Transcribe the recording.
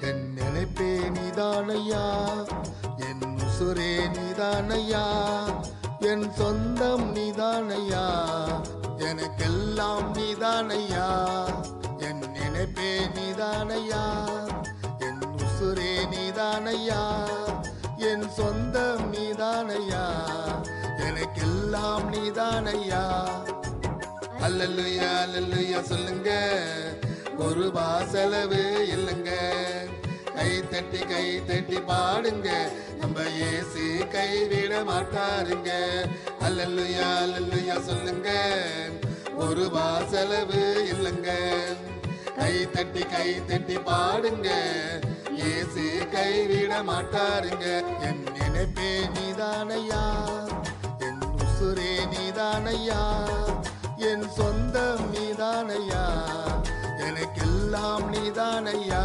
என் நினைப்பே நீதானையா? என் உசுரே நீதானையா? என் சொந்தம் நீதானையா? எனக்கெல்லாம் நீதானையா? என் நினைப்பே நீதானையா? என் உசுரே நீதானையா? என் சொந்தம் நீதானையா? எனக்கெல்லாம் நீதானையா? அல்லல்லுயா அல்லல்லுயா சொல்லுங்க. ஒரு செலவு இல்லைங்க. கை தட்டி கை தட்டி பாடுங்க. நம்ம ஏசு கைவிட மாட்டாருங்க. அல்லல்லுயா அல்லல்லுயா சொல்லுங்க. ஒரு செலவு இல்லைங்க. கை தட்டி கை தட்டி பாடுங்க. ஏசு கைவிட மாட்டாருங்க. என் நினைப்பே நீதானையா? என் உசுரே நீதானையா? என் சொந்தம் நீதானையா? எனக்கெல்லாம் நீதானையா